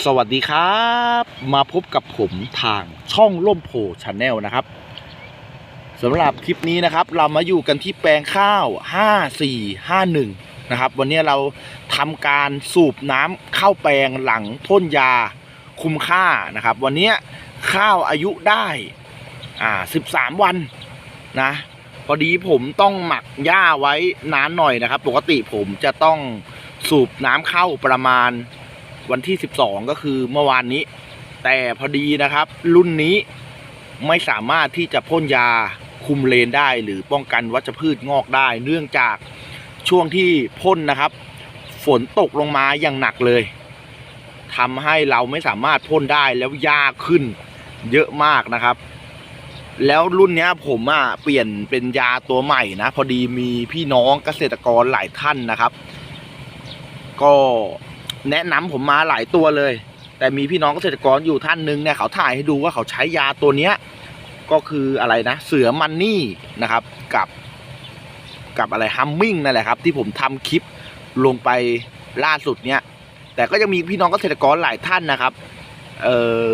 สวัสดีครับ มาพบกับผมทางช่องล่มโพชาแนลนะครับสำหรับคลิปนี้นะครับ เรามาอยู่กันที่แปลงข้าว 5451 นะครับ วันนี้เราทำการสูบน้ำเข้าแปลงหลังพ่นยาคุมค่านะครับ วันนี้ข้าวอายุได้อ่า13 วันนะ พอดีผมต้องหมักหญ้าไว้นานหน่อยนะครับ ปกติผมจะต้องสูบน้ำเข้าประมาณ วันที่ 12 ก็คือเมื่อวานนี้ แต่พอดีนะครับ รุ่นนี้ไม่สามารถที่จะพ่นยาคุมเลนได้ หรือป้องกันวัชพืชงอกได้ เนื่องจากช่วงที่พ่นนะครับ ฝนตกลงมาอย่างหนักเลยทำให้เราไม่สามารถพ่นได้แล้วยาขึ้นเยอะมากนะครับ แล้วรุ่นนี้ผมอะเปลี่ยนเป็นยาตัวใหม่นะ พอดีมีพี่น้องเกษตรกรหลายท่านนะครับ ก็ แนะนำผมมาหลายตัวเลย แต่มีพี่น้องเกษตรกรอยู่ท่านหนึ่งเนี่ยเขาถ่ายให้ดูว่าเขาใช้ยาตัวเนี้ยก็คืออะไรนะ เสือมันนี่นะครับ กับ กับอะไรฮัมมิ่งนั่นแหละครับ ที่ผมทำคลิปลงไปล่าสุดเนี้ยแต่ก็ยังมีพี่น้องเกษตรกรหลายท่านนะครับเอ่อ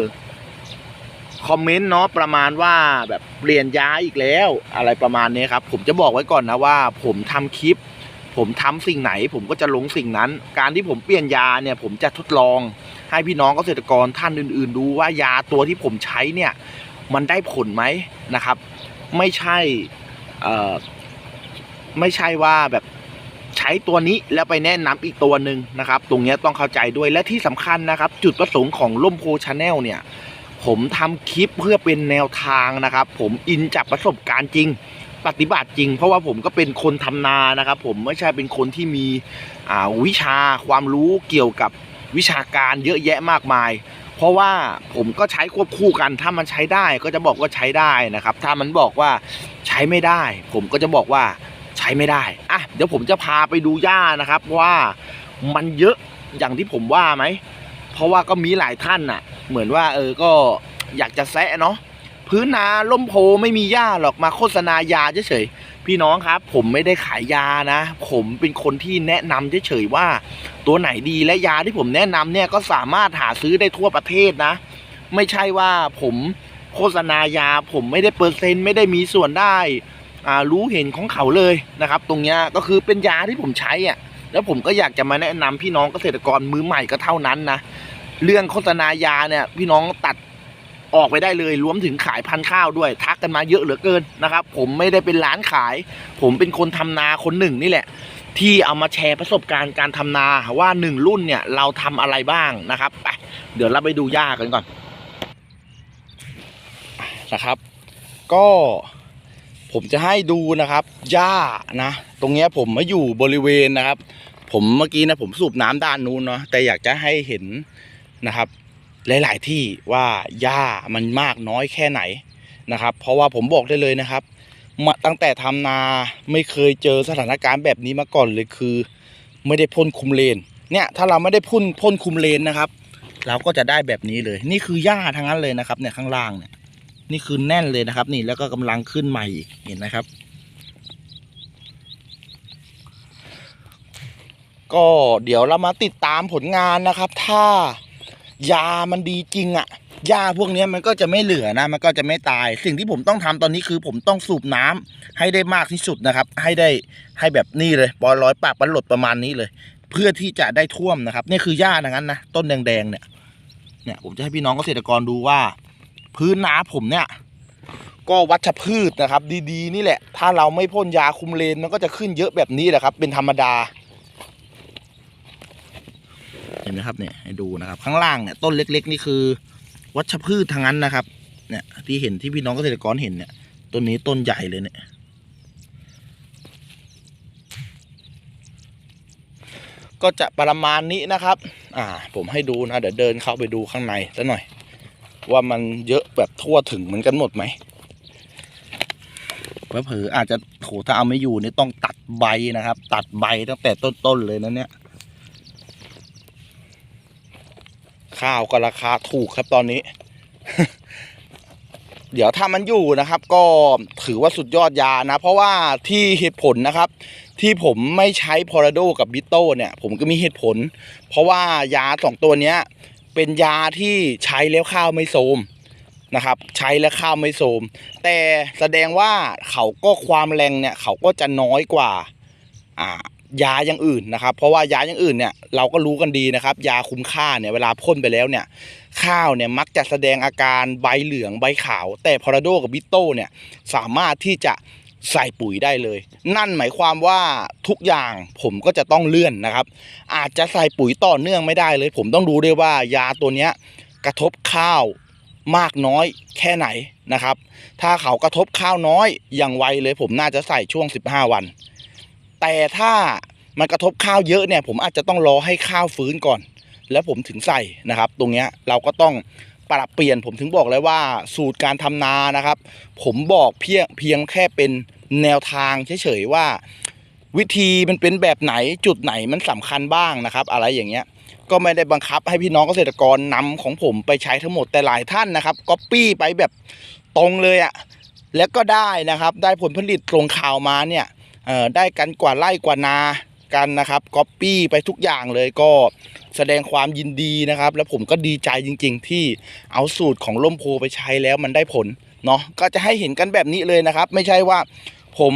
คอมเมนต์เนาะประมาณว่าแบบเปลี่ยนยาอีกแล้ว อะไรประมาณนี้ครับ ผมจะบอกไว้ก่อนนะว่า ผมทำคลิป ผมทำสิ่งไหน ผมก็จะลงสิ่งนั้น การที่ผมเปลี่ยนยาเนี่ย ผมจะทดลอง ให้พี่น้องเกษตรกรท่านอื่น ๆ ดูว่ายาตัวที่ผมใช้เนี่ยมันได้ผลไหมนะครับ ไม่ใช่ไม่ใช่ว่าแบบใช้ตัวนี้แล้วไปแนะนำอีกตัวหนึ่งนะครับ ตรงนี้ต้องเข้าใจด้วยและที่สำคัญนะครับ จุดประสงค์ของล่มโพชาแนลเนี่ยผมทำคลิปเพื่อเป็นแนวทางนะครับ ผมอินจากประสบการณ์จริง ปฏิบัติจริง เพราะว่าผมก็เป็นคนทำนานะครับ ผมไม่ใช่เป็นคนที่มีวิชาความรู้เกี่ยวกับวิชาการเยอะแยะมากมาย เพราะว่าผมก็ใช้ควบคู่กันถ้ามันใช้ได้ก็จะบอกว่าใช้ได้นะครับ ถ้ามันบอกว่าใช้ไม่ได้ ผมก็จะบอกว่าใช้ไม่ได้อะเดี๋ยวผมจะพาไปดูหญ้านะครับว่ามันเยอะอย่างที่ผมว่าไหมเพราะว่าก็มีหลายท่านน่ะ เหมือนว่าเออก็อยากจะแซะเนาะ พื้นนาล่มโพไม่มีหญ้าหรอกมาโฆษณายาเฉยๆพี่น้องครับ ผมไม่ได้ขายยานะ ผมเป็นคนที่แนะนำเฉยๆว่า ตัวไหนดีและยาที่ผมแนะนำเนี่ยก็สามารถหาซื้อได้ทั่วประเทศนะ ไม่ใช่ว่าผมโฆษณายาผมไม่ได้เปอร์เซ็นต์ไม่ได้มีส่วนได้อ่ารู้เห็นของเขาเลยนะครับ ตรงเนี้ยก็คือเป็นยาที่ผมใช้อะแล้วผมก็อยากจะมาแนะนำพี่น้องเกษตรกรมือใหม่ก็เท่านั้นนะเรื่องโฆษณายาเนี่ยพี่น้องตัด ออกไปได้เลยรวมถึงขายพันธุ์ข้าวด้วย ทักกันมาเยอะเหลือเกินนะครับ ผมไม่ได้เป็นร้านขาย ผมเป็นคนทำนาคนหนึ่งนี่แหละ ที่เอามาแชร์ประสบการณ์การทำนาว่าหนึ่งรุ่นเนี่ยเราทำอะไรบ้างนะครับไปเดี๋ยวเราไปดูหญ้ากันก่อนนะครับ ก็ผมจะให้ดูนะครับหญ้านะ ตรงเนี้ยผมมาอยู่บริเวณนะครับ ผมเมื่อกี้นะผมสูบน้ำด้านนู้นเนาะแต่อยากจะให้เห็นนะครับ หลาย ๆ ที่ว่าหญ้ามันมากน้อยแค่ไหนนะครับ เพราะว่าผมบอกได้เลยนะครับมาตั้งแต่ทำนาไม่เคยเจอสถานการณ์แบบนี้มาก่อนเลยคือ ไม่ได้พ่นคุมเลน เนี่ยถ้าเราไม่ได้พ่นพ่นคุมเลนนะครับ เราก็จะได้แบบนี้เลย นี่คือหญ้าทั้งนั้นเลยนะครับเนี่ยข้างล่างเนี่ยนี่คือแน่นเลยนะครับ นี่แล้วก็กำลังขึ้นใหม่อีกเห็นไหมครับ ก็เดี๋ยวเรามาติดตามผลงานนะครับ ถ้า ยามันดีจริงอะ่ะยาพวกนี้มันก็จะไม่เหลือนะ มันก็จะไม่ตาย สิ่งที่ผมต้องทำตอนนี้คือผมต้องสูบน้ำให้ได้มากที่สุดนะครับ ให้ได้ให้แบบนี้เลยปอร้อยปากปันหลดประมาณนี้เลย เพื่อที่จะได้ท่วมนะครับ นี่คือหญ้าดังนั้นนะต้นแดงๆเนี่ยเนี่ยผมจะให้พี่น้องเกษตรกรดูว่า พื้นนาผมเนี่ย ก็วัชพืชนะครับ ดีๆ นี่แหละ ถ้าเราไม่พ่นยาคุมเลนมันก็จะขึ้นเยอะแบบนี้แหละครับ เป็นธรรมดา ห็นไหมครับเนี่ยให้ดูนะครับข้างล่างเนี่ยต้นเล็ก ๆ นี่คือ วัชพืชทางนั้นนะครับ เนี่ย ที่เห็นที่พี่น้องเกษตรกรเห็นเนี่ยต้นนี้ต้นใหญ่เลยเนี่ยก็จะประมาณนี้นะครับ อ่า ผมให้ดูนะ เดี๋ยวเดินเข้าไปดูข้างในซะหน่อย ว่ามันเยอะแบบทั่วถึงเหมือนกันหมดไหมเผลอๆอาจจะโถถ้าเอาไม่อยู่นี่ต้องตัดใบนะครับ ตัดใบตั้งแต่ต้นๆเลยนะเนี่ย ข้าวก็ราคาถูกครับตอนนี้ เดี๋ยวถ้ามันอยู่นะครับ ก็ถือว่าสุดยอดยานะ เพราะว่าที่เหตุผลนะครับ ที่ผมไม่ใช้พอราโดกับบิโต้เนี่ย ผมก็มีเหตุผล เพราะว่ายาสองตัวเนี้ย เป็นยาที่ใช้แล้วข้าวไม่โทมนะครับ ใช้แล้วข้าวไม่โทมแต่แสดงว่าเขาก็ความแรงเนี่ย เขาก็จะน้อยกว่า อ่า ยาอย่างอื่นนะครับ เพราะว่ายาอย่างอื่นเนี่ยเราก็รู้กันดีนะครับ ยาคุ้มค่าเนี่ยเวลาพ่นไปแล้วเนี่ย ข้าวเนี่ยมักจะแสดงอาการใบเหลืองใบขาว แต่พอราโดกับบิโต้เนี่ยสามารถที่จะใส่ปุ๋ยได้เลย นั่นหมายความว่าทุกอย่างผมก็จะต้องเลื่อนนะครับ อาจจะใส่ปุ๋ยต่อเนื่องไม่ได้เลย ผมต้องดูด้วยว่ายาตัวเนี้ยกระทบข้าวมากน้อยแค่ไหนนะครับ ถ้าเขากระทบข้าวน้อยอย่างไวเลย ผมน่าจะใส่ช่วง 15 วัน แต่ถ้ามันกระทบข้าวเยอะเนี่ย ผมอาจจะต้องรอให้ข้าวฟื้นก่อน แล้วผมถึงใส่นะครับ ตรงเนี้ยเราก็ต้องปรับเปลี่ยนผมถึงบอกเลยว่าสูตรการทำนานะครับ ผมบอกเพียงเพียงแค่เป็นแนวทางเฉยๆว่า วิธีมันเป็นแบบไหนจุดไหนมันสำคัญบ้างนะครับ อะไรอย่างเงี้ยก็ไม่ได้บังคับให้พี่น้องเกษตรกรนำของผมไปใช้ทั้งหมดแต่หลายท่านนะครับก๊อปปี้ไปแบบตรงเลยอะ่ะแล้วก็ได้นะครับ ได้ผลผลิตตรงข่าวมาเนี่ย เอ่อได้กันกว่าไร่กว่านากันนะครับก๊อปปี้ไปทุกอย่างเลยก็แสดงความยินดีนะครับ แล้วผมก็ดีใจจริง ๆ ที่เอาสูตรของล่มโพไปใช้แล้วมันได้ผลเนาะก็จะให้เห็นกันแบบนี้เลยนะครับ ไม่ใช่ว่าผม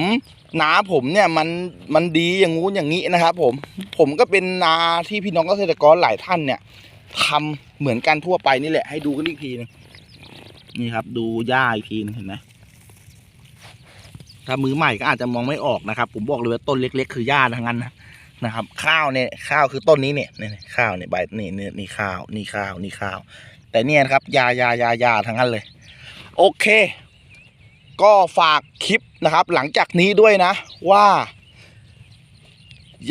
นาผมเนี่ยมันมันดีอย่างงู้นอย่างนี้นะครับ ผมผมก็เป็นนาที่พี่น้องเกษตรกรหลายท่านเนี่ยทำเหมือนกันทั่วไปนี่แหละให้ดูกันอีกทีนึงนี่ครับ ดูหญ้าอีกทีนึงเห็นไหม ถ้ามือใหม่ก็อาจจะมองไม่ออกนะครับ ผมบอกเลยว่าต้นเล็ก ๆ คือหญ้าทั้งนั้นนะครับ ข้าวเนี่ยข้าวคือต้นนี้เนี่ยเนี่ยเนี่ยข้าวเนี่ยใบนี่นี่นี่ข้าวนี่ข้าวนี่ข้าว แต่เนี่ยนะครับยายายายาทั้งนั้นเลย โอเค ก็ฝากคลิปนะครับ หลังจากนี้ด้วยนะว่า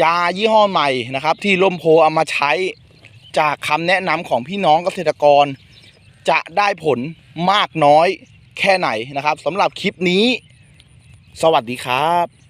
ยายี่ห้อใหม่นะครับ ที่ล่มโพเอามาใช้จากคำแนะนำของพี่น้องเกษตรกร จะได้ผลมากน้อยแค่ไหนนะครับสำหรับคลิปนี้ สวัสดีครับ